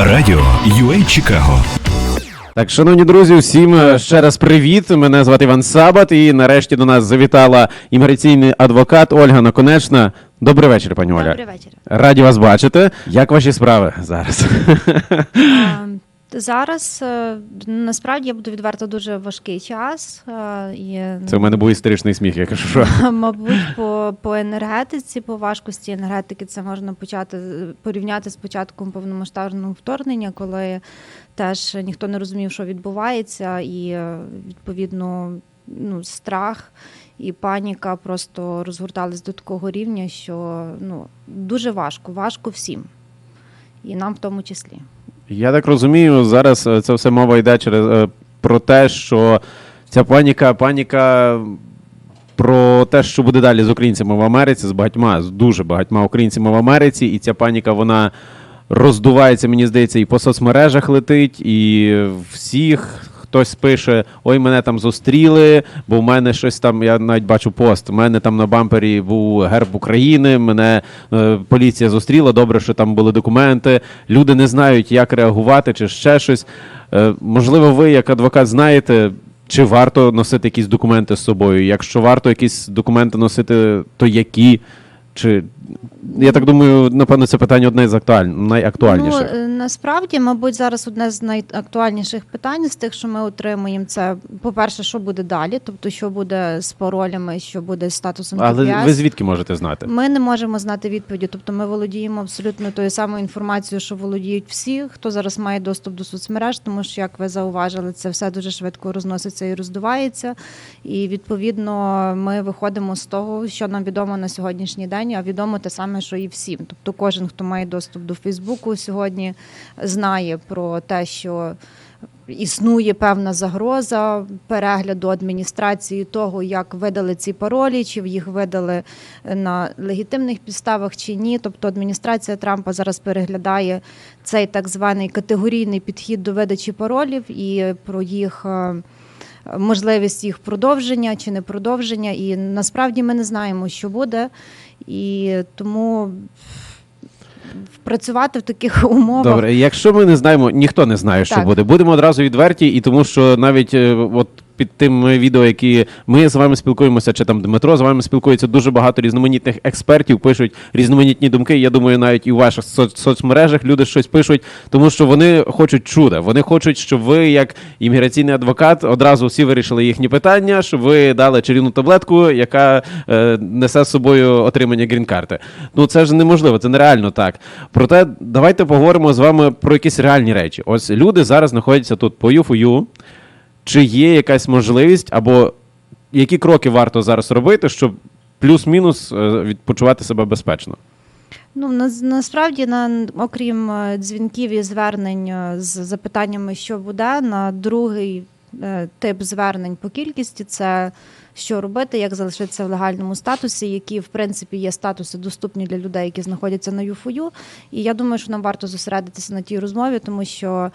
Радіо UA Чикаго. Так, шановні друзі, всім е, ще раз привіт. Мене звати Іван Сабат, і нарешті до нас завітала імміграційний адвокат Ольга Наконечна. Добрий вечір, пані Оля. Добрий вечір. Раді вас бачити. Як ваші справи зараз? А, Зараз е, насправді я буду відверто дуже важкий час. е, І, Це в мене був істеричний сміх, я кажу, що мабуть, по, по енергетиці, по важкості енергетики, це можна почати е, порівняти з початком повномасштабного вторгнення, коли теж ніхто не розумів, що відбувається, і відповідно ну, страх і паніка просто розгортались до такого рівня, що ну, дуже важко, важко всім. І нам в тому числі. Я так розумію, зараз е, це все мова йде через е, про те, що ця паніка, паніка. Про те, що буде далі з українцями в Америці, з багатьма, з дуже багатьма українцями в Америці, і ця паніка вона роздувається, мені здається, і по соцмережах летить, і всіх хтось пише: Ой, мене там зустріли, бо в мене щось там, я навіть бачу пост. У мене там на бампері був герб України, мене е, поліція зустріла. Добре, що там були документи. Люди не знають, як реагувати, чи ще щось. Е, можливо, ви, як адвокат, знаєте. Чи варто носити якісь документи з собою? Якщо варто якісь документи носити, то які? Чи я так думаю, напевно, це питання одне з актуаль... найактуальніших. Ну, е, насправді, мабуть, зараз одне з найактуальніших питань з тих, що ми отримуємо, це по-перше, що буде далі, тобто, що буде з паролями, що буде з статусом Але TPS. ви звідки можете знати? Ми не можемо знати відповіді, тобто ми володіємо абсолютно тою самою інформацією, що володіють всі, хто зараз має доступ до соцмереж, тому що, як ви зауважили, це все дуже швидко розноситься і роздувається. І відповідно ми виходимо з того, що нам відомо на сьогоднішній день, а відомо те саме, що і всім. Тобто, кожен, хто має доступ до Фейсбуку сьогодні, знає про те, що. Існує певна загроза перегляду адміністрації того, як видали ці паролі, чи їх видали на легітимних підставах чи ні. Тобто адміністрація Трампа зараз переглядає цей так званий категорійний підхід до видачі паролів і про їх. е, Можливість їх продовження чи не продовження, і насправді ми не знаємо, що буде, і тому працювати в таких умовах Добре, якщо ми не знаємо, ніхто не знає, що Так. буде. Будемо одразу відверті, і тому що навіть е, от під тим відео, які ми з вами спілкуємося, чи там Дмитро з вами спілкується, дуже багато різноманітних експертів пишуть різноманітні думки. Я думаю, навіть і у ваших соц- соцмережах люди щось пишуть, тому що вони хочуть чуда. Вони хочуть, щоб ви, як імміграційний адвокат, одразу всі вирішили їхні питання, щоб ви дали чарівну таблетку, яка е, несе з собою отримання грін-карти. Ну це ж неможливо, це нереально так. Проте давайте поговоримо з вами про якісь реальні речі. Ось люди зараз знаходяться тут по ЮФУ. Чи є якась можливість, або які кроки варто зараз робити, щоб плюс-мінус е, відпочивати себе безпечно? Ну на, насправді, на окрім е, дзвінків і звернень е, з запитаннями, що буде, на другий е, тип звернень по кількості це що робити, як залишитися в легальному статусі, які в принципі є статуси доступні для людей, які знаходяться на ЮФОЮ. І я думаю, що нам варто зосередитися на тій розмові, тому що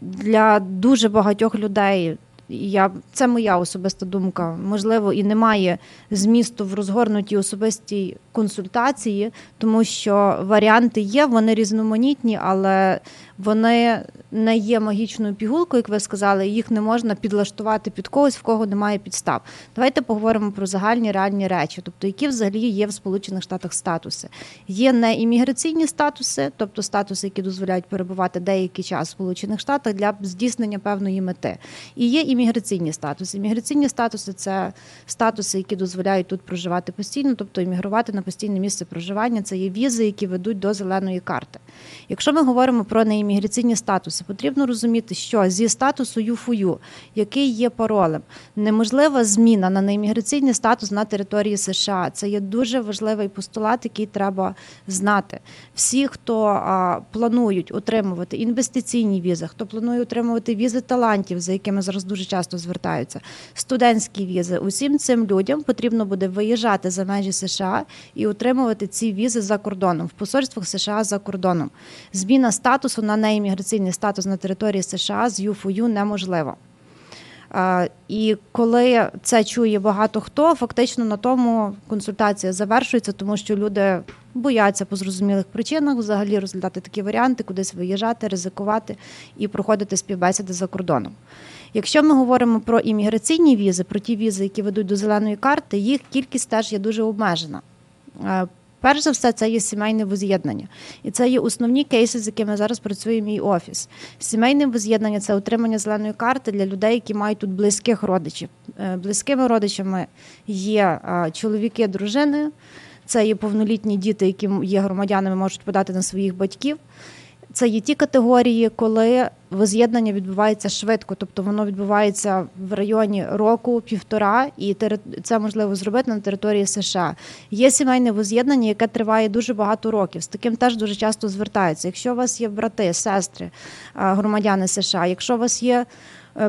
для дуже багатьох людей. Я це моя особиста думка. Можливо, і немає змісту в розгорнутій особистій консультації, тому що варіанти є, вони різноманітні, але вони не є магічною пігулкою, як ви сказали, їх не можна підлаштувати під когось, в кого немає підстав. Давайте поговоримо про загальні реальні речі, тобто які взагалі є в Сполучених Штатах статуси. Є не імміграційні статуси, тобто статуси, які дозволяють перебувати деякий час в Сполучених Штатах для здійснення певної мети. І є імміграційні статуси. Імміграційні статуси це статуси, які дозволяють тут проживати постійно, тобто іммігрувати на постійне місце проживання. Це є візи, які ведуть до зеленої карти. Якщо ми говоримо про неімміграційні статуси, потрібно розуміти, що зі статусу ЮФУЮ, який є паролем, неможлива зміна на неімміграційний статус на території США. Це є дуже важливий постулат, який треба знати. Всі, хто планують отримувати інвестиційні візи, хто планує отримувати візи талантів, за якими зараз дуже часто звертаються, студентські візи, усім цим людям потрібно буде виїжджати за межі США і отримувати ці візи за кордоном в посольствах США за кордоном. Зміна статусу на неімміграційний статус на території США з ЮФОЮ неможлива. І коли це чує багато хто, фактично на тому консультація завершується, тому що люди бояться по зрозумілих причинах взагалі розглядати такі варіанти, кудись виїжджати, ризикувати і проходити співбесіди за кордоном. Якщо ми говоримо про імміграційні візи, про ті візи, які ведуть до зеленої карти, їх кількість теж є дуже обмежена. Е, Перш за все, це є сімейне воз'єднання, і це є основні кейси, з якими зараз працює мій офіс. Сімейне воз'єднання це отримання зеленої карти для людей, які мають тут близьких родичів. Е, Близькими родичами є е, чоловіки, дружини, це є повнолітні діти, які є громадянами, можуть подати на своїх батьків. Це є ті категорії, коли воз'єднання відбувається швидко, тобто воно відбувається в районі року, півтора, і це можливо зробити на території США. Є сімейне воз'єднання, яке триває дуже багато років. З таким теж дуже часто звертаються. Якщо у вас є брати, сестри, громадяни США, якщо у вас є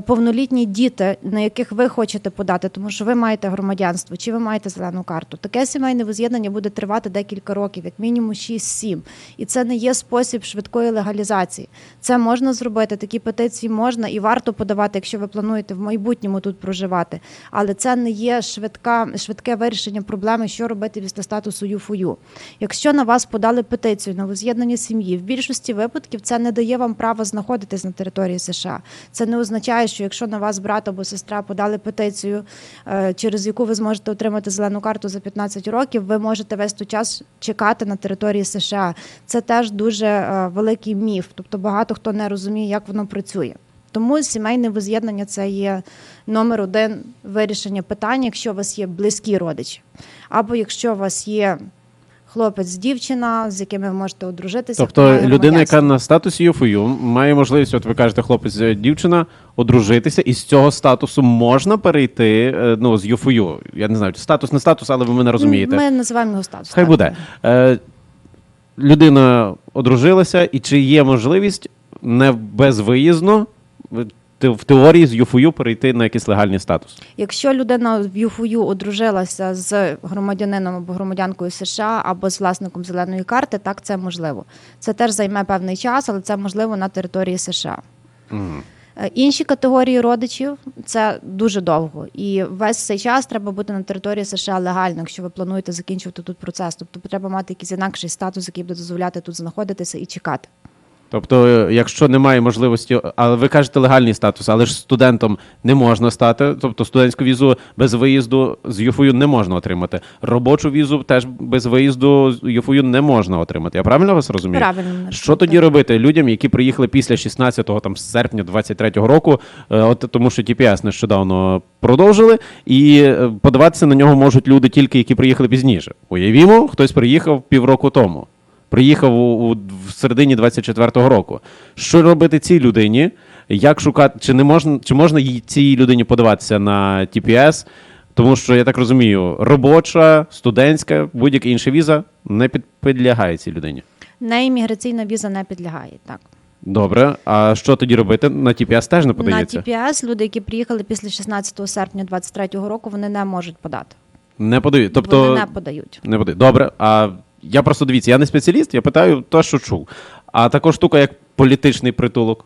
повнолітні діти, на яких ви хочете подати, тому що ви маєте громадянство чи ви маєте зелену карту. Таке сімейне воз'єднання буде тривати декілька років, як мінімум 6-7. І це не є спосіб швидкої легалізації. Це можна зробити, такі петиції можна і варто подавати, якщо ви плануєте в майбутньому тут проживати. Але це не є швидка, швидке вирішення проблеми, що робити після статусу ЮФОЮ. Якщо на вас подали петицію на воз'єднання сім'ї, в більшості випадків це не дає вам права знаходитись на території США. Це не означає, що якщо на вас брат або сестра подали петицію, е, через яку ви зможете отримати зелену карту за 15 років, ви можете весь той час чекати на території США. Це теж дуже е, великий міф. Тобто багато хто не розуміє, як воно працює. Тому сімейне воз'єднання це є номер один вирішення питання, якщо у вас є близькі родичі, або якщо у вас є хлопець, дівчина, з якими ви можете одружитися. Тобто людина, яка на статусі ЮФОЮ, має можливість, от ви кажете, хлопець, е, дівчина, одружитися, і з цього статусу можна перейти е, ну, з ЮФОЮ. Я не знаю, статус не статус, але ви мене розумієте. Ми називаємо його статус. Хай так. буде. Е, людина одружилася, і чи є можливість не безвиїзно те- в теорії з ЮФОЮ перейти на якийсь легальний статус? Якщо людина в ЮФОЮ одружилася з громадянином або громадянкою США або з власником зеленої карти, так це можливо. Це теж займе певний час, але це можливо на території США. Е, Інші категорії родичів це дуже довго, і весь цей час треба бути на території США легально, якщо ви плануєте закінчувати тут процес. Тобто треба мати якийсь інакший статус, який буде дозволяти тут знаходитися і чекати. Тобто, е, якщо немає можливості, але ви кажете легальний статус, але ж студентом не можна стати. Тобто студентську візу без виїзду з ЮФОЮ не можна отримати. Робочу візу теж без виїзду з ЮФОЮ не можна отримати. Я правильно вас розумію? Правильно Що тоді робити людям, які приїхали після 16 там серпня 23-го року, е, от тому що TPS нещодавно продовжили, і е, подаватися на нього можуть люди тільки, які приїхали пізніше. Уявімо, хтось приїхав півроку тому. Приїхав у, у в середині 24-го року. Що робити цій людині? Як шукати, чи не можна, чи можна їй цій людині подаватися на TPS? Тому що я так розумію, робоча, студентська, будь-яка інша віза не під, підлягає цій людині. Не імміграційна віза не підлягає. Так. Добре, а що тоді робити? На TPS теж не подається? На TPS люди, які приїхали після 16 серпня 23 року, вони не можуть подати. Не подають. Тобто Вони не подають. не подають. Добре. А я просто дивіться, я не спеціаліст, я питаю те, що чув. А також штука як політичний притулок.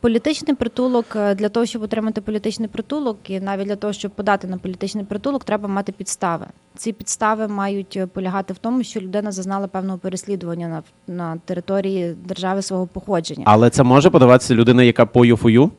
Політичний притулок е, для того, щоб отримати політичний притулок, і навіть для того, щоб подати на політичний притулок, треба мати підстави. Ці підстави мають е, полягати в тому, що людина зазнала певного переслідування на, на території держави свого походження. Але це може подаватися людина, яка по ЮФОЮ?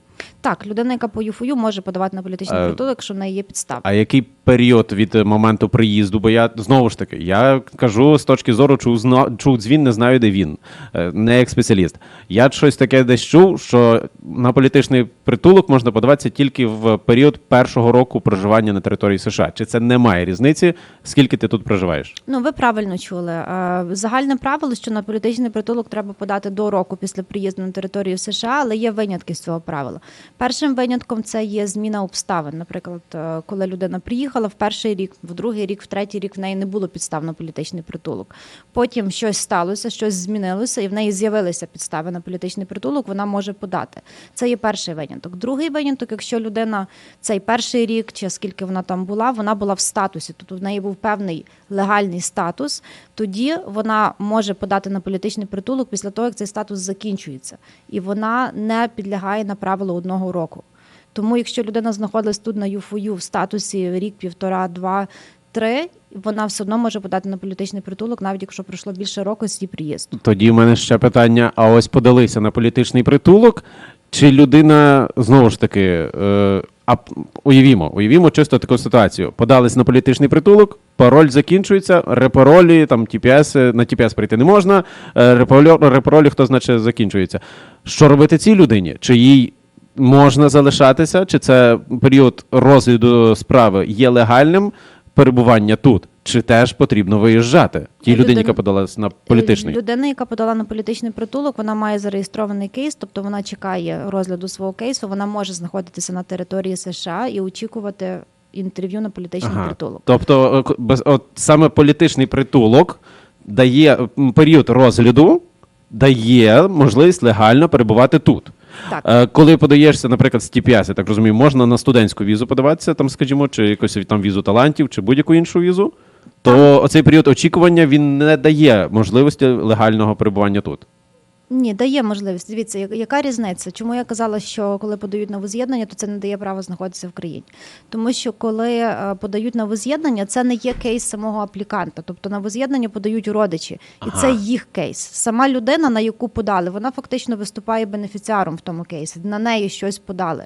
Так, людина, яка по ЮФОЮ може подавати на політичний Е, притулок, якщо в неї є підстави. А який період від е, моменту приїзду? Бо я знову ж таки, я кажу з точки зору, чув, зна, чув дзвін, не знаю, де він, Е, не як спеціаліст. Я щось таке десь чув, що на політичний притулок можна подаватися тільки в період першого року проживання на території США. Чи це не має різниці, скільки ти тут проживаєш? Ну, ви правильно чули. Е, Загальне правило, що на політичний притулок треба подати до року після приїзду на територію США, але є винятки з цього правила. Першим винятком це є зміна обставин. Наприклад, е, коли людина приїхала в перший рік, в другий рік, в третій рік в неї не було підстав на політичний притулок. Потім щось сталося, щось змінилося, і в неї з'явилися підстави на політичний притулок. Вона може подати. Це є перший виняток. Другий виняток, якщо людина цей перший рік чи скільки вона там була, вона була в статусі, тобто в неї був певний легальний статус. Тоді вона може подати на політичний притулок після того, як цей статус закінчується, і вона не підлягає на правило одного року. Тому, якщо людина знаходилась тут на ЮФОЮ в статусі рік, півтора, два, три, вона все одно може подати на політичний притулок, навіть якщо пройшло більше року з її приїзду. Тоді в мене ще питання: а ось подалися на політичний притулок, чи людина знову ж таки, е, а уявімо, уявімо чисто таку ситуацію. Подались на політичний притулок, пароль закінчується, репаролі, там TPS, на TPS прийти не можна, е, репаролі, репаролі хто значить закінчується. Що робити цій людині? Чи їй можна залишатися, чи це період розгляду справи є легальним перебування тут? Чи теж потрібно виїжджати тій людині, Людина- яка подалась на політичний? Людина, яка подала на політичний притулок, вона має зареєстрований кейс, тобто вона чекає розгляду свого кейсу, вона може знаходитися на території США і очікувати інтерв'ю на політичний Ага. притулок. Тобто, е, без, от саме політичний притулок дає період розгляду, дає можливість легально перебувати тут. Так. Е, Коли подаєшся, наприклад, з TPS, я так розумію, можна на студентську візу подаватися, там, скажімо, чи якусь там візу талантів, чи будь-яку іншу візу, то оцей період очікування він не дає можливості легального перебування тут. Ні, дає можливість. Дивіться, яка різниця? Чому я казала, що коли подають на воз'єднання, то це не дає права знаходитися в країні. Тому що коли е, подають на воз'єднання, це не є кейс самого апліканта. Тобто на воз'єднання подають родичі, і це їх кейс. Сама людина, на яку подали, вона фактично виступає бенефіціаром в тому кейсі. На неї щось подали.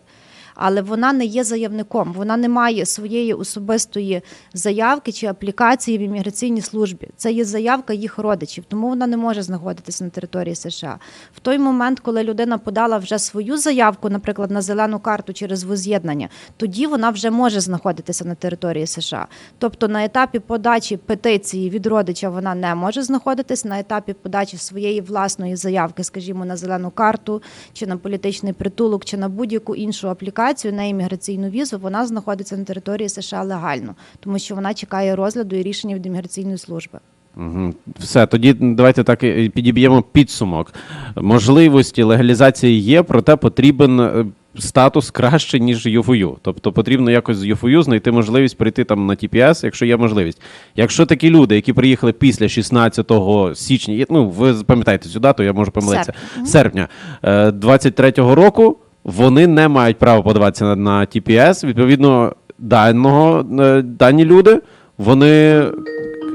Але вона не є заявником, вона не має своєї особистої заявки чи аплікації в імміграційній службі. Це є заявка їх родичів, тому вона не може знаходитися на території США. В той момент, коли людина подала вже свою заявку, наприклад, на зелену карту через воз'єднання, тоді вона вже може знаходитися на території США. Тобто на етапі подачі петиції від родича вона не може знаходитись. На етапі подачі своєї власної заявки, скажімо, на зелену карту, чи на політичний притулок, чи на будь-яку іншу аплікацію на імміграційну візу, вона знаходиться на території США легально, тому що вона чекає розгляду і рішення від імміграційної служби. Угу. Все, тоді давайте так підіб'ємо підсумок. Можливості легалізації є, проте потрібен е, статус краще, ніж ЮФОЮ. Тобто потрібно якось з ЮФОЮ знайти можливість прийти там на ТПС, якщо є можливість. Якщо такі люди, які приїхали після 16 січня, ну ви пам'ятаєте цю дату, я можу помилитися, серпня е, 23-го року, вони не мають права подаватися на, на TPS. Відповідно, даного, е, дані люди, вони.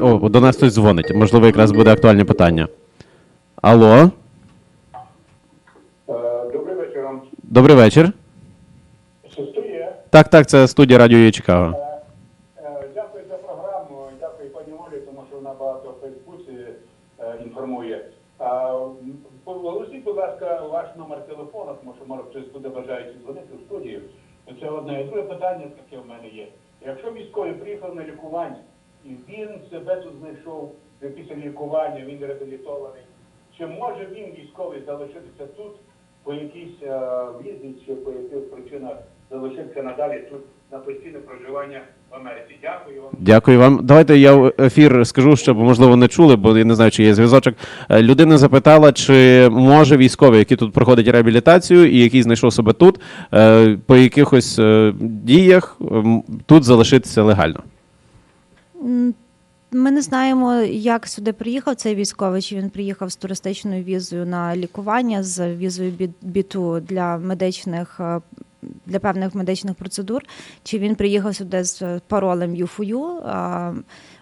О, до нас хтось дзвонить. Можливо, якраз буде актуальне питання. Алло, Е, Добрий вечір добрий вечір. Це студія. Так, так, це студія Радіо Чикаго. Е, Дякую за програму, дякую пані Олі, тому що вона багато в Фейсбуці е, інформує. А, м, Оголосіть, будь ласка, ваш номер телефону, тому що може хтось буде бажаючи дзвонити в студію. Це одне. І друге питання таке в мене є. Якщо військовий приїхав на лікування, і він себе тут знайшов після лікування, він реабілітований, чи може він військовий залишитися тут по якійсь е, візі чи по якихось причинах залишитися надалі тут на постійне проживання в Америці? Дякую вам. Дякую вам. Давайте я в ефір скажу, щоб можливо не чули, бо я не знаю, чи є зв'язочок. Е, Людина запитала, чи може військовий, який тут проходить реабілітацію і який знайшов себе тут, е, по якихось е, діях тут залишитися легально. Ми не знаємо, як сюди приїхав цей військовий, чи він приїхав з туристичною візою на лікування з візою бі- біту для медичних. Для певних медичних процедур, чи він приїхав сюди з паролем ЮФУ.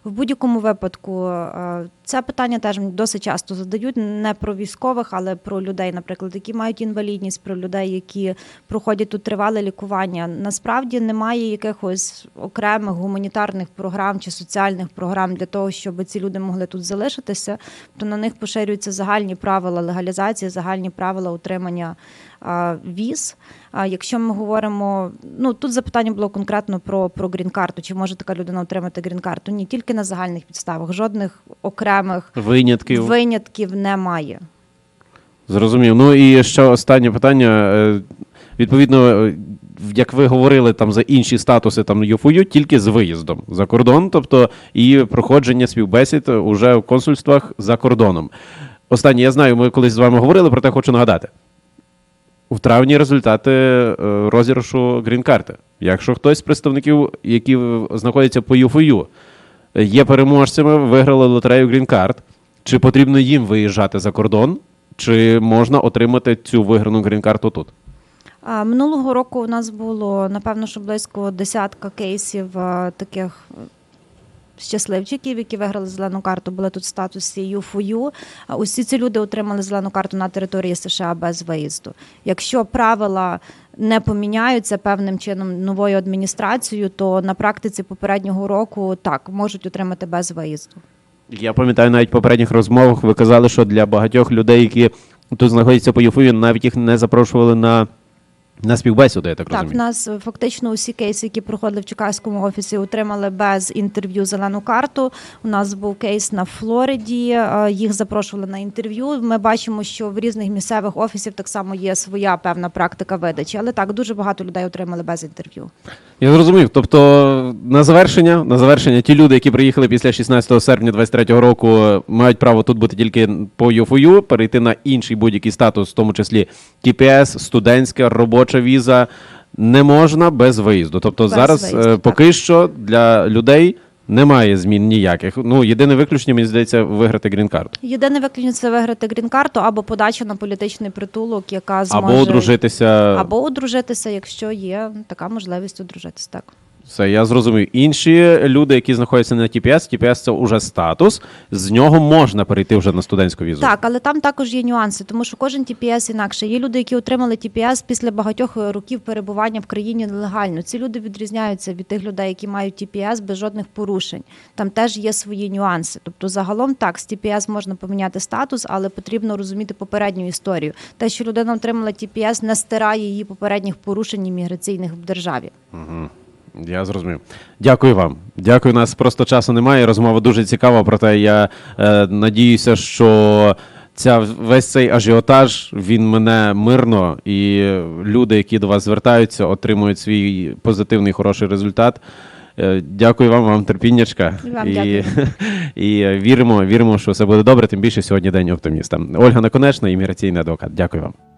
В будь-якому випадку е, це питання теж досить часто задають не про військових, але про людей, наприклад, які мають інвалідність, про людей, які проходять тут тривале лікування. Насправді немає якихось окремих гуманітарних програм чи соціальних програм для того, щоб ці люди могли тут залишитися. То на них поширюються загальні правила легалізації, загальні правила утримання віз. Якщо ми говоримо, ну тут запитання було конкретно про, про грін-карту, чи може така людина отримати грін-карту? Ні, тільки на загальних підставах, жодних окремих Винятків. винятків немає. Зрозумів. Ну і ще останнє питання. Е, Відповідно, е, як ви говорили там за інші статуси там ЮФУ, тільки з виїздом за кордон, тобто і проходження співбесід уже в консульствах за кордоном. Останнє, я знаю, ми колись з вами говорили, проте хочу нагадати. У травні результати е, розіграшу грін-карти. Якщо хтось з представників, які знаходяться по ЮФОЮ, є переможцями, виграли лотерею грін-карт, чи потрібно їм виїжджати за кордон, чи можна отримати цю виграну грін-карту тут? А, Минулого року у нас було напевно, що близько десятка кейсів таких е, щасливчиків, які виграли зелену карту, були тут в статусі ЮФУ. А Усі ці люди отримали зелену карту на території США без виїзду. Якщо правила не поміняються певним чином новою адміністрацією, то на практиці попереднього року так можуть отримати без виїзду. Я пам'ятаю навіть в попередніх розмовах ви казали, що для багатьох людей, які тут знаходяться по ЮФУ, навіть їх не запрошували на, на співбесіду, я так, Так, в нас е, фактично усі кейси, які проходили в Чикагському офісі, отримали без інтерв'ю зелену карту. У нас був кейс на Флориді. е, Їх запрошували на інтерв'ю. Ми бачимо, що в різних місцевих офісів так само є своя певна практика видачі. Але так дуже багато людей отримали без інтерв'ю. Я зрозумів. Тобто, на завершення, на завершення, ті люди, які приїхали після 16 серпня 23 року, мають право тут бути тільки по ЮФОЮ, перейти на інший будь-який статус, в тому числі ТПС, студентська, робоча віза. Не можна без виїзду. Тобто Без зараз виїзду, поки так. що для людей немає змін ніяких. Ну, єдине виключення, мені здається, виграти грін-карту. Єдине виключення це виграти грін-карту або подача на політичний притулок, яка зможе Або одружитися. або одружитися, якщо є така можливість одружитися. Так. Все, я зрозумів. Інші люди, які знаходяться на ТПС, ТПС це вже статус. З нього можна перейти вже на студентську візу. Так, але там також є нюанси, тому що кожен TPS інакше. Є люди, які отримали TPS після багатьох е, років перебування в країні нелегально. Ці люди відрізняються від тих людей, які мають TPS без жодних порушень. Там теж є свої нюанси. Тобто, загалом так, з TPS можна поміняти статус, але потрібно розуміти попередню історію. Те, що людина отримала TPS, не стирає її попередніх порушень імміграційних в державі. Я зрозумів. Дякую вам. Дякую. У нас просто часу немає. Розмова дуже цікава. Проте я е, надіюся, що ця весь цей ажіотаж він мене мирно, і люди, які до вас звертаються, отримують свій позитивний хороший результат. Е, Дякую вам, вам терпіннячка. І вам і, дякую. і е, віримо, віримо, що все буде добре. Тим більше сьогодні день оптиміста. Ольга Наконечна, імміграційний адвокат. Дякую вам.